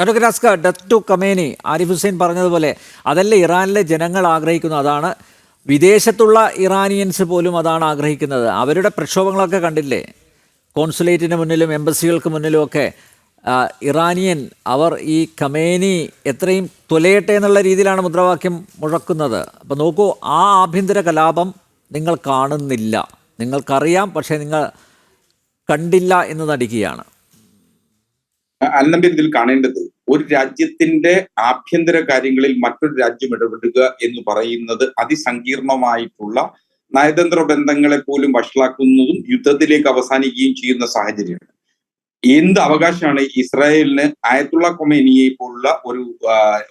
Advocate Askar death to Khamenei Arif Hussain പറഞ്ഞതുപോലെ അതല്ല ഇറാനിലെ ജനങ്ങൾ ആഗ്രഹിക്കുന്നു അതാണ് വിദേശത്തുള്ള ഇറാനിയൻസ് പോലും അതാണ് ആഗ്രഹിക്കുന്നത്. അവരുടെ പ്രക്ഷോഭങ്ങളൊക്കെ കണ്ടില്ലേ? കോൺസുലേറ്റിന് മുന്നിലും എംബസികൾക്ക് മുന്നിലുമൊക്കെ ഇറാനിയൻ അവർ ഈ കമേനി എത്രയും തൊലയട്ടെ എന്നുള്ള രീതിയിലാണ് മുദ്രാവാക്യം മുഴക്കുന്നത്. അപ്പോൾ നോക്കൂ ആ ആഭ്യന്തര കലാപം നിങ്ങൾ കാണുന്നില്ല. നിങ്ങൾക്കറിയാം പക്ഷേ നിങ്ങൾ കണ്ടില്ല എന്ന് നടിക്കുകയാണ്. അല്ലെങ്കിൽ ഇതിൽ കാണേണ്ടത് ഒരു രാജ്യത്തിന്റെ ആഭ്യന്തര കാര്യങ്ങളിൽ മറ്റൊരു രാജ്യം ഇടപെടുക എന്ന് പറയുന്നത് അതിസങ്കീർണമായിട്ടുള്ള നയതന്ത്ര ബന്ധങ്ങളെ പോലും വഷളാക്കുന്നതും യുദ്ധത്തിലേക്ക് അവസാനിക്കുകയും ചെയ്യുന്ന സാഹചര്യമാണ്. എന്ത് അവകാശമാണ് ഇസ്രായേലിന് ആയത്തുള്ള കൊമേനിയെ പോലുള്ള ഒരു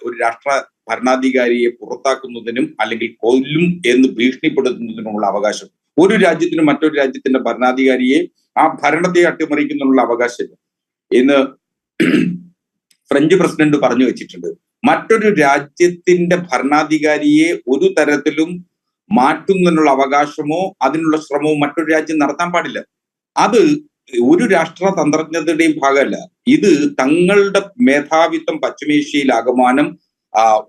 ഒരു രാഷ്ട്ര ഭരണാധികാരിയെ പുറത്താക്കുന്നതിനും അല്ലെങ്കിൽ കൊല്ലും എന്ന് ഭീഷണിപ്പെടുത്തുന്നതിനുമുള്ള അവകാശം. ഒരു രാജ്യത്തിന് മറ്റൊരു രാജ്യത്തിന്റെ ഭരണാധികാരിയെ ആ ഭരണത്തെ അട്ടിമറിക്കുന്നതിനുള്ള അവകാശം എന്ന് ഫ്രഞ്ച് പ്രസിഡന്റ് പറഞ്ഞു വെച്ചിട്ടുണ്ട്. മറ്റൊരു രാജ്യത്തിന്റെ ഭരണാധികാരിയെ ഒരു തരത്തിലും മാറ്റുന്നതിനുള്ള അവകാശമോ അതിനുള്ള ശ്രമമോ മറ്റൊരു രാജ്യം നടത്താൻ പാടില്ല. അത് ഒരു രാഷ്ട്ര തന്ത്രജ്ഞതയുടെയും ഭാഗമല്ല. ഇത് തങ്ങളുടെ മേധാവിത്വം പശ്ചിമേഷ്യയിൽ ആകമാനം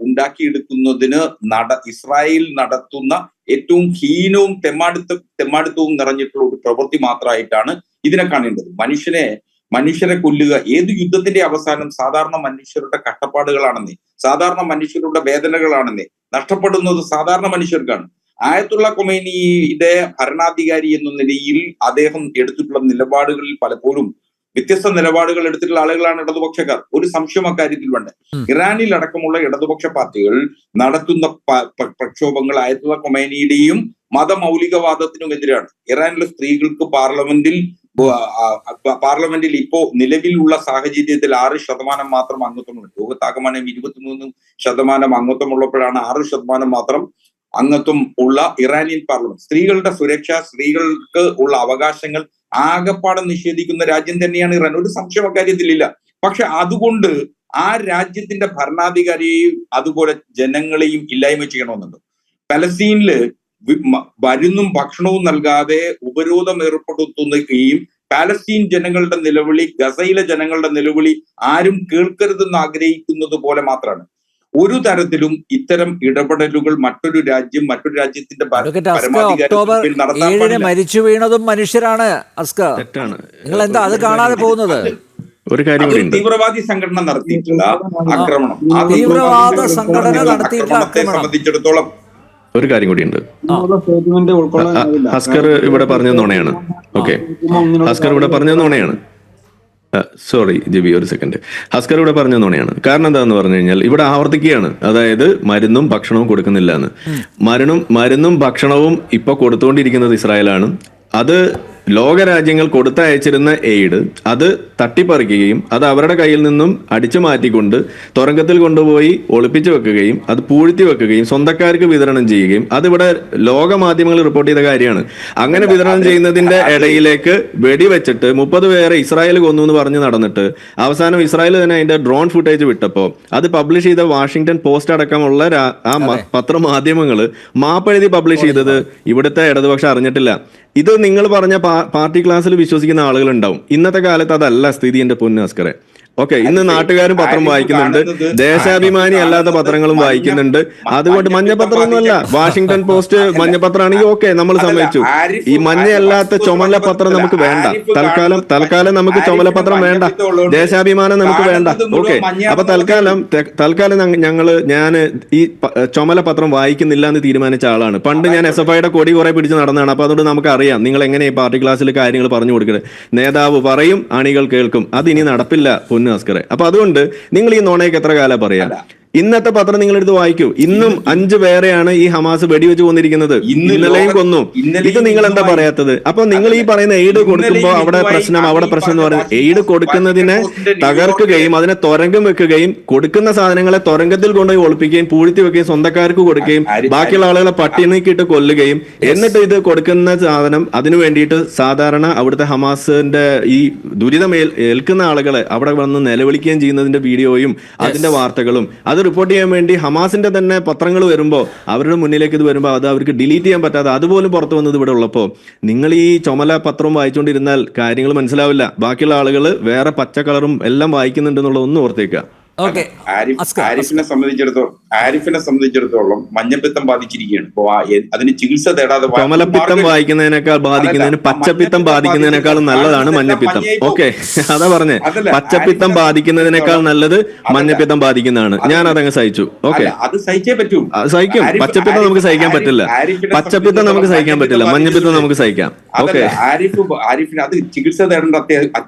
ഉണ്ടാക്കിയെടുക്കുന്നതിന് നട ഇസ്രായേൽ നടത്തുന്ന ഏറ്റവും ഹീനവും തെമ്മാടുത്ത തെമ്മാടുത്തവും നിറഞ്ഞിട്ടുള്ള ഒരു പ്രവൃത്തി മാത്രമായിട്ടാണ് ഇതിനെ കാണേണ്ടത്. മനുഷ്യനെ മനുഷ്യരെ കൊല്ലുക ഏത് യുദ്ധത്തിന്റെ അവസാനം സാധാരണ മനുഷ്യരുടെ കഷ്ടപ്പാടുകളാണെന്നേ സാധാരണ മനുഷ്യരുടെ വേദനകളാണെന്നേ നഷ്ടപ്പെടുന്നത് സാധാരണ മനുഷ്യർക്കാണ്. ആയത്തുള്ള കൊമേനിയുടെ ഭരണാധികാരി എന്ന നിലയിൽ അദ്ദേഹം എടുത്തിട്ടുള്ള നിലപാടുകളിൽ പലപ്പോഴും വ്യത്യസ്ത നിലപാടുകൾ എടുത്തിട്ടുള്ള ആളുകളാണ് ഇടതുപക്ഷക്കാർ. ഒരു സംശയം അക്കാര്യത്തിൽ വേണ്ട? ഉം. ഇറാനിൽ അടക്കമുള്ള ഇടതുപക്ഷ പാർട്ടികൾ നടത്തുന്ന പ്രക്ഷോഭങ്ങൾ ആയത്തുള്ള കൊമേനിയുടെയും മതമൗലികവാദത്തിനും എതിരാണ് ഇറാനിലെ സ്ത്രീകൾക്ക് പാർലമെന്റിൽ പാർലമെന്റിൽ ഇപ്പോ നിലവിലുള്ള സാഹചര്യത്തിൽ ആറ് ശതമാനം മാത്രം അംഗത്വമുണ്ട്. ലോകത്താകമാനം ഇരുപത്തിമൂന്ന് ശതമാനം അംഗത്വമുള്ളപ്പോഴാണ് ആറ് ശതമാനം മാത്രം അംഗത്വം ഉള്ള ഇറാനിയൻ പാർലമെന്റ്. സ്ത്രീകളുടെ സുരക്ഷ സ്ത്രീകൾക്ക് ഉള്ള അവകാശങ്ങൾ ആകപ്പാടെ നിഷേധിക്കുന്ന രാജ്യം തന്നെയാണ് ഇറാൻ. ഒരു സംശയം അക്കാര്യത്തിലില്ല പക്ഷെ അതുകൊണ്ട് ആ രാജ്യത്തിന്റെ ഭരണാധികാരിയെയും അതുപോലെ ജനങ്ങളെയും ഇല്ലായ്മ ചെയ്യണമെന്നുണ്ട്. പലസ്തീനിൽ മരുന്നും ഭക്ഷണവും നൽകാതെ ഉപരോധം ഏർപ്പെടുത്തുകയും പാലസ്തീൻ ജനങ്ങളുടെ നിലവിളി ഗസയിലെ ജനങ്ങളുടെ നിലവിളി ആരും കേൾക്കരുതെന്ന് ആഗ്രഹിക്കുന്നത് പോലെ മാത്രമാണ് ഒരു തരത്തിലും ഇത്തരം ഇടപെടലുകൾ മറ്റൊരു രാജ്യം മറ്റൊരു രാജ്യത്തിന്റെ ഒക്ടോബർ. മരിച്ചു വീണതും മനുഷ്യരാണ് അസ്ക നിങ്ങൾ എന്താ അത് കാണാതെ പോകുന്നത്? ഒരു കാര്യം കൂടി തീവ്രവാദി സംഘടന നടത്തിയിട്ടുള്ള ആക്രമണം. തീവ്രവാദ സംഘടന നടത്തിയിട്ടുള്ള ആക്രമണത്തെ ആക്രമണം. സംബന്ധിച്ചിടത്തോളം ഒരു കാര്യം കൂടിയുണ്ട്. ഹസ്കർ ഇവിടെ പറഞ്ഞത് നുണയാണ്. ഓക്കെ ഹസ്കർ ഇവിടെ പറഞ്ഞത് നുണയാണ്. സോറി ജിബി ഒരു സെക്കൻഡ് ഹസ്കർ ഇവിടെ പറഞ്ഞ നുണയാണ്. കാരണം എന്താന്ന് പറഞ്ഞു കഴിഞ്ഞാൽ ഇവിടെ ആവർത്തിക്കുകയാണ്. അതായത് മരുന്നും ഭക്ഷണവും കൊടുക്കുന്നില്ല എന്ന്. മരുന്നും മരുന്നും ഭക്ഷണവും ഇപ്പൊ കൊടുത്തുകൊണ്ടിരിക്കുന്നത് ഇസ്രായേലാണ്. അത് ലോകരാജ്യങ്ങൾ കൊടുത്തയച്ചിരുന്ന എയ്ഡ് അത് തട്ടിപ്പറിക്കുകയും അത് അവരുടെ കയ്യിൽ നിന്നും അടിച്ചു മാറ്റിക്കൊണ്ട് തുറങ്കത്തിൽ കൊണ്ടുപോയി ഒളിപ്പിച്ചു വെക്കുകയും അത് പൂഴ്ത്തി വെക്കുകയും സ്വന്തക്കാർക്ക് വിതരണം ചെയ്യുകയും അതിവിടെ ലോക മാധ്യമങ്ങൾ റിപ്പോർട്ട് ചെയ്ത കാര്യമാണ്. അങ്ങനെ വിതരണം ചെയ്യുന്നതിന്റെ ഇടയിലേക്ക് വെടിവെച്ചിട്ട് മുപ്പത് പേരെ ഇസ്രായേൽ കൊന്നു എന്ന് പറഞ്ഞ് നടന്നിട്ട് അവസാനം ഇസ്രായേൽ തന്നെ അതിന്റെ ഡ്രോൺ ഫുട്ടേജ് വിട്ടപ്പോൾ അത് പബ്ലിഷ് ചെയ്ത വാഷിംഗ്ടൺ പോസ്റ്റ് അടക്കമുള്ള ആ പത്രമാധ്യമങ്ങൾ മാപ്പെഴുതി പബ്ലിഷ് ചെയ്തത് ഇവിടുത്തെ ഇടതുപക്ഷം അറിഞ്ഞിട്ടില്ല. ഇത് നിങ്ങൾ പറഞ്ഞ പാർട്ടി ക്ലാസ്സിൽ വിശ്വസിക്കുന്ന ആളുകൾ ഉണ്ടാവും ഇന്നത്തെ കാലത്ത് അതല്ല സ്ഥിതി എന്റെ പൊന്നാസ്കറെ ഓക്കെ ഇന്ന് നാട്ടുകാരും പത്രം വായിക്കുന്നുണ്ട്. ദേശാഭിമാനി അല്ലാത്ത പത്രങ്ങളും വായിക്കുന്നുണ്ട്. അതുകൊണ്ട് മഞ്ഞ മഞ്ഞപത്രമൊന്നുമല്ല വാഷിംഗ്ടൺ പോസ്റ്റ് മഞ്ഞപത്രമാണെങ്കിൽ ഓക്കെ നമ്മൾ സമ്മതിച്ചു. ഈ മഞ്ഞയല്ലാത്ത ചുമല പത്രം നമുക്ക് വേണ്ട. തൽക്കാലം തൽക്കാലം നമുക്ക് ചുമല പത്രം വേണ്ട. ദേശാഭിമാനം നമുക്ക് വേണ്ട. ഓക്കെ അപ്പൊ തൽക്കാലം തൽക്കാലം ഞങ്ങ- ഞങ്ങൾ ഞാൻ ഈ ചുമല പത്രം വായിക്കുന്നില്ല എന്ന് തീരുമാനിച്ച ആളാണ്. പണ്ട് ഞാൻ എസ് എഫ് ഐയുടെ കൊടി കുറെ പിടിച്ച് നടന്നതാണ്. അപ്പൊ അതുകൊണ്ട് നമുക്ക് അറിയാം നിങ്ങൾ എങ്ങനെ ഈ പാർട്ടി ക്ലാസ്സിൽ കാര്യങ്ങൾ പറഞ്ഞു കൊടുക്കുന്നത് നേതാവ് പറയും അണികൾ കേൾക്കും. അത് ഇനി നടപ്പില്ല പൊന്നു അസ്കറെ അപ്പൊ അതുകൊണ്ട് നിങ്ങൾ ഈ നോണയൊക്കെ എത്ര കാലം പറയാം? ഇന്നത്തെ പത്രം നിങ്ങൾ എടുത്ത് വായിക്കൂ. ഇന്നും അഞ്ച് പേരെയാണ് ഈ ഹമാസ് വെടിവെച്ച് കൊന്നിരിക്കുന്നത്. ഇന്ന് ഇന്നലെയും കൊന്നു. ഇത് നിങ്ങൾ എന്താ പറയാത്തത്? അപ്പൊ നിങ്ങൾ ഈ പറയുന്ന എയ്ഡ് കൊടുക്കുമ്പോ കൊടുക്കുമ്പോൾ അവിടെ പ്രശ്നം അവിടെ പ്രശ്നം എന്ന് പറയുന്നത് എയ്ഡ് കൊടുക്കുന്നതിനെ തകർക്കുകയും അതിനെ തുരങ്കം വെക്കുകയും കൊടുക്കുന്ന സാധനങ്ങളെ തുരങ്കത്തിൽ കൊണ്ടുപോയി ഒളിപ്പിക്കുകയും പൂഴ്ത്തി വെക്കുകയും സ്വന്തക്കാർക്ക് കൊടുക്കുകയും ബാക്കിയുള്ള ആളുകളെ പട്ടിണിക്കിട്ട് കൊല്ലുകയും എന്നിട്ട് ഇത് കൊടുക്കുന്ന സാധനം അതിനു വേണ്ടിയിട്ട് സാധാരണ അവിടുത്തെ ഹമാസിന്റെ ഈ ദുരിതം ഏൽ- ഏൽക്കുന്ന ആളുകളെ അവിടെ വന്ന് നിലവിളിക്കുകയും ചെയ്യുന്നതിന്റെ വീഡിയോയും അതിന്റെ വാർത്തകളും അത് റിപ്പോർട്ട് ചെയ്യാൻ വേണ്ടി ഹമാസിന്റെ തന്നെ പത്രങ്ങൾ വരുമ്പോൾ അവരുടെ മുന്നിലേക്ക് ഇത് വരുമ്പോൾ അത് അവർക്ക് ഡിലീറ്റ് ചെയ്യാൻ പറ്റാതെ അതുപോലും പുറത്തു വന്നത് ഇവിടെ ഉള്ളപ്പോൾ നിങ്ങൾ ഈ ചുമല പത്രം വായിച്ചുകൊണ്ടിരുന്നാൽ കാര്യങ്ങൾ മനസ്സിലാവില്ല. ബാക്കിയുള്ള ആളുകൾ വേറെ പച്ച കളറും എല്ലാം വായിക്കുന്നുണ്ടെന്നുള്ളതൊന്നും ഒന്ന് ഓർത്തേക്കുക. ആരിഫിനെ സംബന്ധിച്ചിടത്തോളം ആരിഫിനെ സംബന്ധിച്ചിടത്തോളം മഞ്ഞപ്പിത്തം ബാധിച്ചിരിക്കുകയാണ്. എ- അതിന് ചികിത്സ തേടാതെ കമലപ്പിത്തം വായിക്കുന്നതിനേക്കാൾ ബാധിക്കുന്നതിന് പച്ചപ്പിത്തം ബാധിക്കുന്നതിനേക്കാൾ നല്ലതാണ് മഞ്ഞപ്പിത്തം. ഓക്കെ അതാ പറഞ്ഞേ. പച്ചപ്പിത്തം ബാധിക്കുന്നതിനേക്കാൾ നല്ലത് മഞ്ഞപ്പിത്തം ബാധിക്കുന്നതാണ്. ഞാൻ അതങ്ങ് സഹിച്ചു. ഓക്കെ. അത് സഹിച്ചേ പറ്റൂ. സഹിക്കും. പച്ചപ്പിത്തം നമുക്ക് സഹിക്കാൻ പറ്റില്ല. പച്ചപ്പിത്തം നമുക്ക് സഹിക്കാൻ പറ്റില്ല. മഞ്ഞപ്പിത്തം നമുക്ക് സഹിക്കാം. ഓക്കെ. ആരിഫ് ആരിഫിന് അത് ചികിത്സ തേടേണ്ട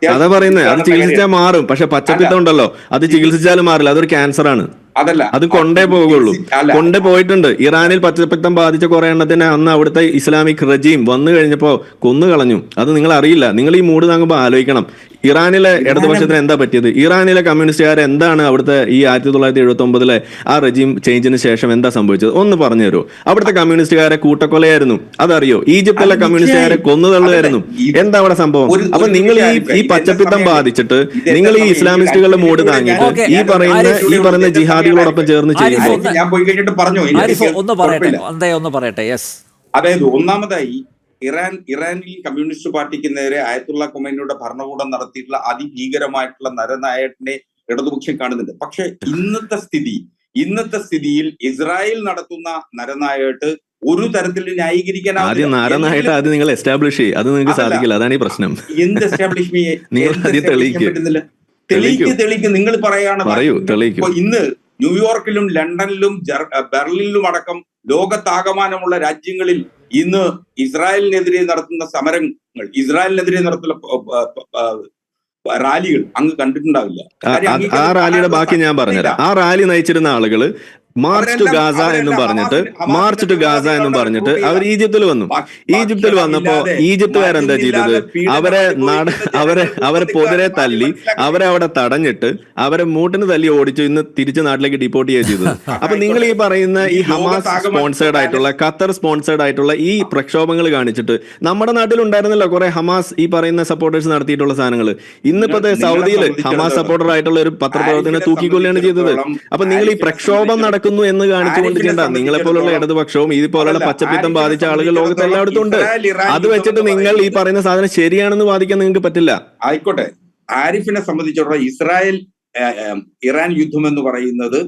അതാ പറയുന്നത് അത് ചികിത്സിച്ചാൽ മാറും. പക്ഷെ പച്ചപ്പിത്തം ഉണ്ടല്ലോ. അത് ചികിത്സിച്ചാലും മാറില്ല. അതൊരു ക്യാൻസർ ആണ്. അതല്ല. അത് കൊണ്ടേ പോകുള്ളൂ കൊണ്ടേ പോയിട്ടുണ്ട്. ഇറാനിൽ പച്ചപ്പിത്തം ബാധിച്ച കുറെ എണ്ണത്തിന് അന്ന് അവിടുത്തെ ഇസ്ലാമിക് റജീം വന്നു കഴിഞ്ഞപ്പോ കൊന്നു കളഞ്ഞു അത് നിങ്ങൾ അറിയില്ല നിങ്ങൾ ഈ മൂട് താങ്ങുമ്പോ ആലോചിക്കണം. ഇറാനിലെ ഇടതുപക്ഷത്തിന് എന്താ പറ്റിയത്? ഇറാനിലെ കമ്മ്യൂണിസ്റ്റുകാർ എന്താണ് അവിടുത്തെ ഈ ആയിരത്തി തൊള്ളായിരത്തി എഴുപത്തി ഒമ്പതിലെ ആ റെജീം ചേഞ്ചിന് ശേഷം എന്താ സംഭവിച്ചത്? ഒന്ന് പറഞ്ഞു തരുമോ അവിടുത്തെ കമ്മ്യൂണിസ്റ്റുകാരെ കൂട്ടക്കൊലയായിരുന്നു. അതറിയോ? ഈജിപ്തിലെ കമ്മ്യൂണിസ്റ്റുകാരെ കൊന്നുതള്ളുകയായിരുന്നു കൊന്നുതള്ളുമായിരുന്നു. എന്താ അവിടെ സംഭവം? അപ്പൊ നിങ്ങൾ ഈ ഈ പച്ചപ്പിത്തം ബാധിച്ചിട്ട് നിങ്ങൾ ഈ ഇസ്ലാമിസ്റ്റുകളുടെ മൂട് താങ്ങിയിട്ട് ഈ പറയുന്ന ഈ പറയുന്ന ജിഹാദികളോടൊപ്പം ചേർന്ന് ചെയ്യുമ്പോൾ ഒന്ന് ഞാൻ പോയി കഴിഞ്ഞിട്ട് പറഞ്ഞു. എനിക്ക് ഒന്ന് പറയട്ടെ. കുഴപ്പമില്ല. ഒന്ന് പറയട്ടെ. യെസ് അതായത് ഒന്നാമതായി ഇറാൻ ഇറാനിൽ കമ്മ്യൂണിസ്റ്റ് പാർട്ടിക്ക് നേരെ ആയത്തുള്ള കൊമേനിയുടെ ഭരണകൂടം നടത്തിയിട്ടുള്ള അതിഭീകരമായിട്ടുള്ള നരനായകനെ ഇടതുപക്ഷം കാണുന്നുണ്ട്. പക്ഷെ ഇന്നത്തെ സ്ഥിതി ഇന്നത്തെ സ്ഥിതിയിൽ ഇസ്രായേൽ നടത്തുന്ന നരനായിട്ട് ഒരു തരത്തിൽ ആദ്യം നാരനായിട്ട് ആദ്യം നിങ്ങൾ എസ്റ്റാബ്ലിഷ് ചെയ്യും. അത് നിങ്ങൾക്ക് സാധിക്കില്ല. അതാണ് ഈ പ്രശ്നം. എന്ത് എസ്റ്റാബ്ലിഷ്. പറ്റുന്നില്ല? തെളിയിക്ക്. തെളിയിക്ക് നിങ്ങൾ പറയാണ്. പറയൂ, തെളിയിക്കൂ. ഇപ്പൊ ഇന്ന് ന്യൂയോർക്കിലും ലണ്ടനിലും ബെർലിനിലും അടക്കം ലോകത്താകമാനമുള്ള രാജ്യങ്ങളിൽ ഇന്ന് ഇസ്രായേലിനെതിരെ നടത്തുന്ന സമരങ്ങൾ ഇസ്രായേലിനെതിരെ നടത്തുന്ന റാലികൾ അങ്ങ് കണ്ടിട്ടുണ്ടാവില്ല. ആ റാലിയുടെ ബാക്കി ഞാൻ പറഞ്ഞുതരാം. ആ റാലി നയിച്ചിരുന്ന ആളുകൾ മാർച്ച് ടു ഗാസ എന്നും പറഞ്ഞിട്ട് മാർച്ച് ടു ഗാസ എന്നും പറഞ്ഞിട്ട് അവർ ഈജിപ്തിൽ വന്നു. ഈജിപ്തിൽ വന്നപ്പോ ഈജിപ്തുകാരെന്താ ചെയ്തത്? അവരെ നട അവരെ അവരെ പൊതിരെ തല്ലി അവരെ അവിടെ തടഞ്ഞിട്ട് അവരെ മൂട്ടിന് തല്ലി ഓടിച്ചു ഇന്ന് തിരിച്ച് നാട്ടിലേക്ക് ഡിപ്പോർട്ട് ചെയ്യുക ചെയ്തത്. അപ്പൊ നിങ്ങൾ ഈ പറയുന്ന ഈ ഹമാസ് സ്പോൺസേഡ് ആയിട്ടുള്ള ഖത്തർ സ്പോൺസേഡ് ആയിട്ടുള്ള ഈ പ്രക്ഷോഭങ്ങൾ കാണിച്ചിട്ട് നമ്മുടെ നാട്ടിൽ ഉണ്ടായിരുന്നല്ലോ കുറെ ഹമാസ് ഈ പറയുന്ന സപ്പോർട്ടേഴ്സ് നടത്തിയിട്ടുള്ള സാധനങ്ങൾ ഇന്നിപ്പത്തെ സൗദിയിൽ ഹമാസ് സപ്പോർട്ടർ ആയിട്ടുള്ള ഒരു പത്രപ്രവർത്തകനെ ആരിഫിനെ തൂക്കിക്കൊല്ലുകയാണ് ചെയ്തത്. അപ്പൊ നിങ്ങൾ ഈ പ്രക്ഷോഭം പ്രക്ഷോഭം നടക്കുന്നു എന്ന് കാണിച്ചുകൊണ്ടിരിക്കേണ്ട നിങ്ങളെ പോലുള്ള ഇടതുപക്ഷവും ഇതുപോലുള്ള പച്ചപ്പിത്തം ബാധിച്ച ആളുകൾ ലോകത്ത് എല്ലായിടത്തും ഉണ്ട് അത് വെച്ചിട്ട് നിങ്ങൾ ഈ പറയുന്ന സാധനം ശരിയാണെന്ന് വാദിക്കാൻ നിങ്ങൾക്ക് പറ്റില്ല. ആയിക്കോട്ടെ. ആരിഫിനെ സംബന്ധിച്ചിടത്തോളം ഇസ്രായേൽ ഇറാൻ യുദ്ധം എന്ന് പറയുന്നത്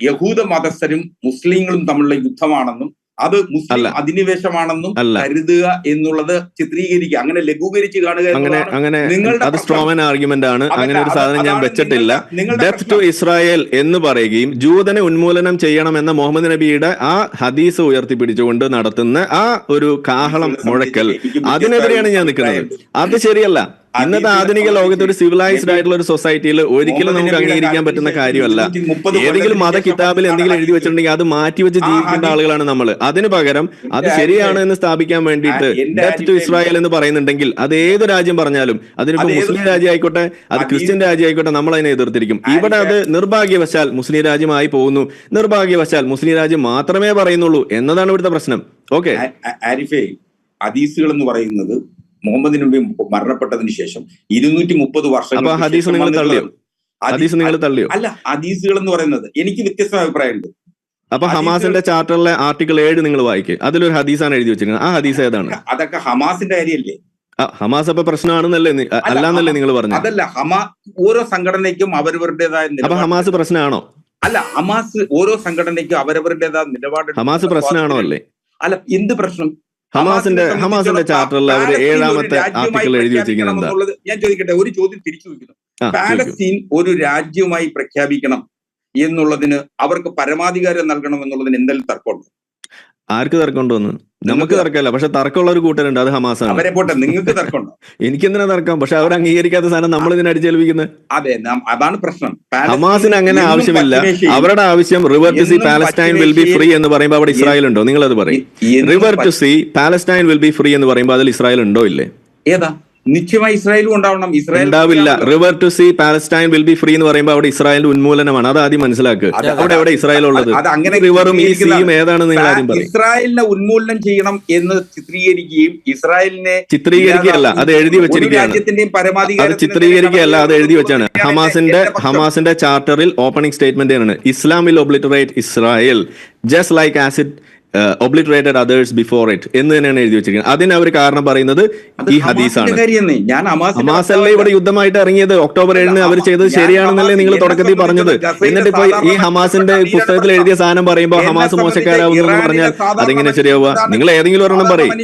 യഹൂദ മതസ്ഥരും മുസ്ലിങ്ങളും തമ്മിലുള്ള യുദ്ധമാണെന്നും അത് മുസ്ലിം അധിനിവേശമാണെന്നും. കരുതുക എന്നുള്ളത് ചിത്രീകരിക്കുക. അങ്ങനെ ലഘൂകരിച്ച് കാണുക അങ്ങനെ അങ്ങനെ അത്. സ്ട്രോമൻ ആർഗ്യുമെന്റ് ആണ്. അങ്ങനെ ഒരു സാധനം ഞാൻ വെച്ചിട്ടില്ല. ഡെത്ത് ടു ഇസ്രായേൽ എന്ന് പറയുകയും ജൂതനെ ഉന്മൂലനം ചെയ്യണം എന്ന മുഹമ്മദ് നബിയുടെ ആ ഹദീസ് ഉയർത്തിപ്പിടിച്ചുകൊണ്ട് നടത്തുന്ന ആ ഒരു കാഹളം മുഴക്കൽ അതിനെതിരെയാണ് ഞാൻ നിൽക്കുന്നത്. അത് ശരിയല്ല. ഇന്നത്തെ ആധുനിക ലോകത്ത് ഒരു സിവിലൈസ്ഡ് ആയിട്ടുള്ള ഒരു സൊസൈറ്റിയിൽ ഒരിക്കലും നമുക്ക് അംഗീകരിക്കാൻ പറ്റുന്ന കാര്യമല്ല. ഏതെങ്കിലും മത കിതാബിൽ എന്തെങ്കിലും എഴുതി വെച്ചിട്ടുണ്ടെങ്കിൽ അത് മാറ്റി വെച്ച് ജീവിക്കേണ്ട ആളുകളാണ് നമ്മൾ അതിന് പകരം അത് ശരിയാണ് എന്ന് സ്ഥാപിക്കാൻ വേണ്ടിയിട്ട് ഡെത്ത് ടു ഇസ്രായേൽ എന്ന് പറയുന്നുണ്ടെങ്കിൽ അത് ഏത് രാജ്യം പറഞ്ഞാലും അതിനിപ്പോ മുസ്ലിം രാജ്യം? ആയിക്കോട്ടെ അത് ക്രിസ്ത്യൻ രാജ്യം ആയിക്കോട്ടെ നമ്മൾ അതിനെ എതിർത്തിരിക്കും ഇവിടെ അത് നിർഭാഗ്യവശാൽ മുസ്ലിം രാജ്യമായി പോകുന്നു. നിർഭാഗ്യവശാൽ മുസ്ലിം രാജ്യം മാത്രമേ പറയുന്നുള്ളൂ എന്നതാണ് ഇവിടുത്തെ പ്രശ്നം. ഓക്കെ ആരിഫേ ഹദീസുകൾ എന്ന് പറയുന്നത് മുഹമ്മദ് നബി മരണപ്പെട്ടതിന് ശേഷം ഇരുന്നൂറ്റി മുപ്പത് വർഷം ഹദീസ് നിങ്ങൾ തള്ളിയോ? അല്ല ഹദീസുകൾ എന്ന് പറയുന്നത് എനിക്ക് വ്യത്യസ്ത അഭിപ്രായമുണ്ട്. അപ്പൊ ഹമാസിന്റെ ചാർട്ടറിലെ ആർട്ടിക്കിൾ ഏഴ് നിങ്ങൾ വായിക്കുക അതിലൊരു ഹദീസാണ് എഴുതി വെച്ചിരിക്കുന്നത്. ആ ഹദീസ് ഏതാണ്? അതൊക്കെ ഹമാസിന്റെ കാര്യമല്ലേ? ഹമാസ് അപ്പൊ പ്രശ്നമാണെന്നല്ലേ അല്ലാന്നല്ലേ നിങ്ങൾ പറഞ്ഞു അതല്ല ഹമാ ഓരോ സംഘടനയ്ക്കും അവരവരുടേതായ അപ്പൊ ഹമാസ് പ്രശ്നമാണോ? അല്ല ഹമാസ് ഓരോ സംഘടനയ്ക്കും അവരവരുടേതായ നിലപാട് ഹമാസ് പ്രശ്നമാണോ അല്ലേ? അല്ല എന്ത് പ്രശ്നം? ഹമാസിന്റെ ഹമാസിന്റെ ചാർട്ടറിൽ അവർ ഏഴാമത്തെ ആർട്ടിക്കിൾ എഴുതി വെച്ചിരിക്കുന്നത് ഞാൻ ചോദിക്കട്ടെ ഒരു ചോദ്യം തിരിച്ചു ചോദിക്കുന്നു. പാലസ്തീൻ ഒരു രാജ്യമായി പ്രഖ്യാപിക്കണം എന്നുള്ളതിന് അവർക്ക് പരമാധികാരം നൽകണം എന്നുള്ളതിന് എന്തെങ്കിലും തർക്കമുണ്ട്? ആർക്ക് തർക്കമുണ്ടോ എന്ന് നമുക്ക് തർക്കമല്ല പക്ഷെ തർക്കമുള്ള ഒരു കൂട്ടരുണ്ട് അത് ഹമാസാണ്. അവരെ പോട്ടെ നിങ്ങൾക്ക് തർക്കമുണ്ടോ? എനിക്ക് എന്തിനാ തർക്കം? പക്ഷെ അവർ അംഗീകരിക്കാത്ത സാധനം നമ്മൾ ഇതിനെ അടിച്ചേൽപ്പിക്കുന്നത് അതെ അതാണ് പ്രശ്നം. ഹമാസിന് അങ്ങനെ ആവശ്യമില്ല. അവരുടെ ആവശ്യം river to sea Palestine will be free എന്ന് പറയുമ്പോൾ അവിടെ ഇസ്രായേൽ ഉണ്ടോ? നിങ്ങൾ അത് പറയും river to sea Palestine will be free എന്ന് പറയുമ്പോൾ അതിൽ ഇസ്രായേൽ ഉണ്ടോ ഇല്ലേ? ഏതാ? നിശ്ചയമായി ഇസ്രായേലും ഉണ്ടാവണം. ഇസ്രായേൽ ഉണ്ടാവില്ല. River to sea Palestine will be free എന്ന് പറയുമ്പോൾ അവിടെ ഇസ്രായേലിന്റെ ഉന്മൂലനമാണ്. അത് ആദ്യം മനസ്സിലാക്കുക അവിടെ എവിടെ ഇസ്രായേൽ ഉള്ളത്? അത് അങ്ങനെ റിവറും ഈ സീയും നിങ്ങൾ ആദ്യം പറയും. ഇസ്രായേലിനെ ഉന്മൂലനം ചെയ്യണം എന്ന് ചിത്രീകരിക്കുകയും ഇസ്രായേലിനെ ചിത്രീകരിക്കുകയല്ല അത് എഴുതി വെച്ചിരിക്കുകയാണ്. രാജ്യത്തിന്റെയും അത് ചിത്രീകരിക്കുകയല്ല അത് എഴുതി വെച്ചാണ്. ഹമാസിന്റെ ഹമാസിന്റെ ചാർട്ടറിൽ ഓപ്പണിംഗ് സ്റ്റേറ്റ്മെന്റ് ആണ്. Islam will obliterate Israel just like as it obliterated others before it എന്ന് തന്നെയാണ് എഴുതി വെച്ചിരിക്കുന്നത്. അതിന് അവർ കാരണം പറയുന്നത് ഈ ഹദീസാണ്. ഹമാസല്ലേ ഇവിടെ യുദ്ധമായിട്ട് ഇറങ്ങിയത്. ഒക്ടോബർ ഏഴിന് അവർ ചെയ്തത് ശരിയാണെന്നല്ലേ നിങ്ങൾ തുടക്കത്തിൽ പറഞ്ഞത്. എന്നിട്ട് ഇപ്പൊ ഈ ഹമാസിന്റെ പുസ്തകത്തിൽ എഴുതിയ സാധനം പറയുമ്പോൾ ഹമാസ് മോശക്കാരാവുന്നു എന്ന് പറഞ്ഞാൽ അതിങ്ങനെ ശരിയാവുക? നിങ്ങൾ ഏതെങ്കിലും ഒരെണ്ണം പറയും.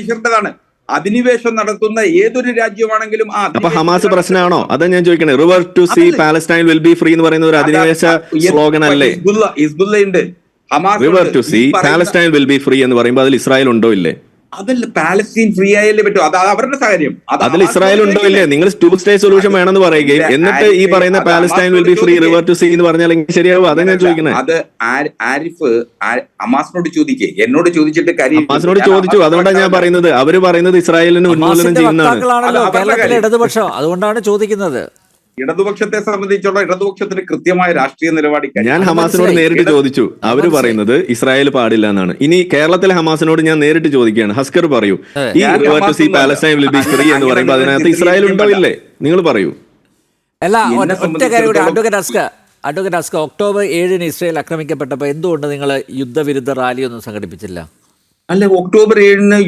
അധിനിവേശം നടത്തുന്ന ഏതൊരു രാജ്യമാണെങ്കിലും ആ അപ്പൊ ഹമാസ് പ്രശ്നമാണോ? അതാ ഞാൻ ചോദിക്കണേ. River to sea. Palestine will be free എന്ന് പറയുന്ന ഒരു അധിനിവേശ സ്ലോഗൻ അല്ലേ ഹിസ്ബുല്ല ഉണ്ട് river to sea Palestine will be free എന്ന് പറയുമ്പോൾ അതിൽ ഇസ്രായേൽ ഉണ്ടോ ഇല്ലേ? അതല്ല പാലസ്തീൻ ഫ്രീ ആയാലേ പറ്റൂ. അത് അവരുടെ സാഹചര്യം. അതിൽ ഇസ്രായേൽ ഉണ്ടോ ഇല്ലേ? നിങ്ങൾ ടു സ്റ്റേറ്റ് സൊല്യൂഷൻ വേണമെന്ന് പറയുകയും എന്നിട്ട് ഈ പറയുന്ന Palestine will be free river to sea എന്ന് പറഞ്ഞാൽ ശരിയാവും? അതാ ഞാൻ ചോദിക്കുന്നത് അത് ആരിഫ് അമാസിനോട് ചോദിക്കേ. എന്നോട് ചോദിച്ചിട്ട് കാര്യം അമാസിനോട് ചോദിച്ചു. അതുകൊണ്ടാണ് ഞാൻ പറയുന്നത്. അവർ പറയുന്നത് ഇസ്രായേലിന് ഉന്മൂലനം ചെയ്യുന്നതാണ്. ഇടതുപക്ഷം. അതുകൊണ്ടാണ് ചോദിക്കുന്നത്. ഇടതുപക്ഷത്തെ സംബന്ധിച്ചുള്ള ഇടതുപക്ഷത്തിന് കൃത്യമായ രാഷ്ട്രീയ നിലപാട് ഞാൻ ഹമാസിനോട് നേരിട്ട് ചോദിച്ചു. അവർ പറയുന്നത് ഇസ്രായേൽ പാടില്ല എന്നാണ്. ഇനി കേരളത്തിലെ ഹമാസിനോട് ഞാൻ നേരിട്ട് ചോദിക്കുകയാണ്. ഹസ്കർ പറയൂ ഈ sea. Palestine will be free എന്ന് പറയുമ്പോൾ അതിനകത്ത് ഇസ്രായേൽ ഉണ്ടോ ഇല്ലേ? നിങ്ങൾ പറയൂ. അല്ല ഒറ്റ കാര്യം അഡ്വക്കേറ്റ് അഡ്വക്കേറ്റ് അസ്ക ഒക്ടോബർ ഏഴിന് ഇസ്രായേൽ ആക്രമിക്കപ്പെട്ടപ്പോൾ എന്തുകൊണ്ട് നിങ്ങൾ യുദ്ധവിരുദ്ധ റാലിയൊന്നും സംഘടിപ്പിച്ചില്ല? അല്ല? ഒക്ടോബർ ഏഴിന്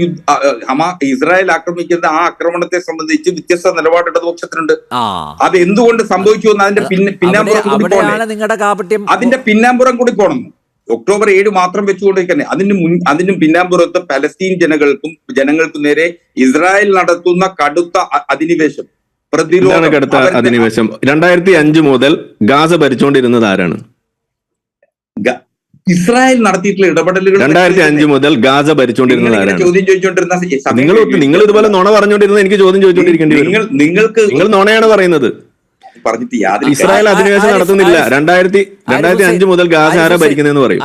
ഹമാ ഇസ്രായേൽ ആക്രമിക്കുന്ന ആ ആക്രമണത്തെ സംബന്ധിച്ച് വ്യത്യസ്ത നിലപാട് ഇടതുപക്ഷത്തിനുണ്ട് ആ. അത് എന്തുകൊണ്ട് സംഭവിച്ചു എന്ന് അതിന്റെ പിന്നാമ്പുറം കൂടി പോകണം നിങ്ങളുടെ കാപട്യം അതിന്റെ പിന്നാമ്പുറം കൂടി പോകണം ഒക്ടോബർ ഏഴ് മാത്രം വെച്ചുകൊണ്ടിരിക്കണേ. അതിന് മുൻ അതിന് പിന്നാമ്പുറത്ത് പലസ്തീൻ ജനങ്ങൾക്കും ജനങ്ങൾക്കും നേരെ ഇസ്രായേൽ നടത്തുന്ന കടുത്ത അധിനിവേശം. പ്രതിരോധം കടുത്ത അധിനിവേശം? രണ്ടായിരത്തി അഞ്ച് മുതൽ ഗാസ ഭരിച്ചുകൊണ്ടിരുന്നത് ആരാണ്? ഇസ്രായേൽ നടത്തിയിട്ടുള്ള ഇടപെടലുകൾ രണ്ടായിരത്തി അഞ്ച് മുതൽ ഗാസ ഭരിച്ചോണ്ടിരുന്ന ചോദ്യം ചോദിച്ചുകൊണ്ടിരുന്ന നിങ്ങൾ. നിങ്ങൾ ഇതുപോലെ നുണ പറഞ്ഞുകൊണ്ടിരുന്നത് എനിക്ക് ചോദ്യം ചോദിച്ചുകൊണ്ടിരിക്കേണ്ടി വരും. നിങ്ങൾ നിങ്ങൾക്ക് നിങ്ങൾ നുണയാണ് പറയുന്നത്. പറഞ്ഞിട്ട് യാതൊരു ഇസ്രായേൽ അധിനിവേശം നടത്തുന്നില്ല. രണ്ടായിരത്തി രണ്ടായിരത്തി അഞ്ച് മുതൽ ഗാസ ആരാ ഭരിക്കുന്നതെന്ന് പറയും.